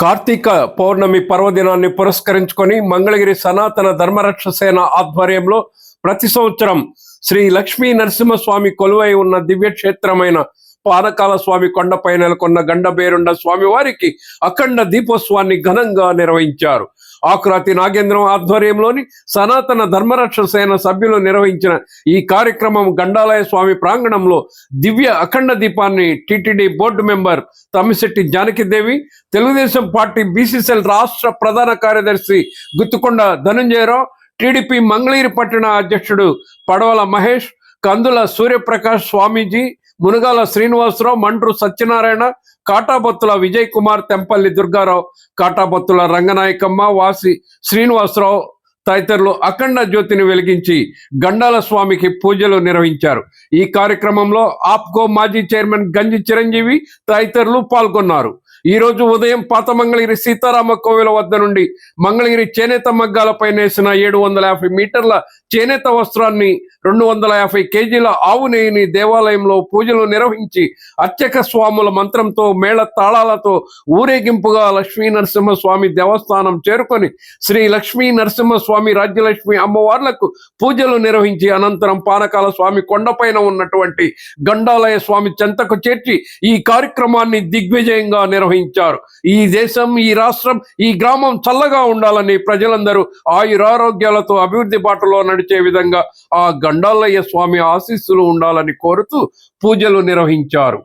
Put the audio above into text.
కార్తీక పౌర్ణమి పర్వదినాన్ని పురస్కరించుకొని మంగళగిరి సనాతన ధర్మరక్ష సేన ఆధ్వర్యంలో ప్రతి సంవత్సరం శ్రీ లక్ష్మీ నరసింహస్వామి కొలువై ఉన్న దివ్యక్షేత్రమైన పానకాల స్వామి కొండపై నెలకొన్న గండబేరుండ స్వామి వారికి అఖండ దీపోత్సవాన్ని ఘనంగా నిర్వహించారు. ఆకురాతి నాగేంద్రం ఆధ్వర్యంలోని సనాతన ధర్మరక్ష సేన సభ్యులు నిర్వహించిన ఈ కార్యక్రమం గండాలయ స్వామి ప్రాంగణంలో దివ్య అఖండ దీపాన్ని TTD board member Tammisetti Janakidevi Telugu Desam party BCCL రాష్ట్ర ప్రధాన కార్యదర్శి గుత్తుకొండ ధనుంజయరావు టీడీపీ మంగళగిరి పట్టణ అధ్యక్షుడు పడవల మహేష్ కందుల సూర్యప్రకాష్ స్వామీజీ మునగాల శ్రీనివాసరావు మండ్రు సత్యనారాయణ కాటాబొత్తుల విజయ్ కుమార్ తెంపల్లి దుర్గారావు కాటాబొత్తుల రంగనాయకమ్మ వాసి శ్రీనివాసరావు తదితరులు అఖండ జ్యోతిని వెలిగించి గండాల స్వామికి పూజలు నిర్వహించారు. ఈ కార్యక్రమంలో ఆప్కో మాజీ చైర్మన్ గంజి చిరంజీవి తదితరులు పాల్గొన్నారు. ఈ రోజు ఉదయం పాత మంగళగిరి సీతారామ కోవిల వద్ద నుండి మంగళగిరి చేనేత మగ్గాలపై నేసిన ఏడు వందల యాభై మీటర్ల చేనేత వస్త్రాన్ని రెండు వందల యాభై కేజీల ఆవు నెయ్యిని దేవాలయంలో పూజలు నిర్వహించి అర్చక స్వాముల మంత్రంతో మేళ తాళాలతో ఊరేగింపుగా లక్ష్మీ నరసింహస్వామి దేవస్థానం చేరుకొని శ్రీ లక్ష్మీ నరసింహస్వామి స్వామి రాజ్యలక్ష్మి అమ్మవార్లకు పూజలు నిర్వహించి అనంతరం పానకాల స్వామి కొండపైన ఉన్నటువంటి గండాలయ స్వామి చెంతకు చేర్చి ఈ కార్యక్రమాన్ని దిగ్విజయంగా నిర్వహించారు. ఈ దేశం ఈ రాష్ట్రం ఈ గ్రామం చల్లగా ఉండాలని ప్రజలందరూ ఆయురారోగ్యాలతో అభివృద్ధి బాటలో నడిచే విధంగా ఆ గండాలయ్య స్వామి ఆశీస్సులు ఉండాలని కోరుతూ పూజలు నిర్వహించారు.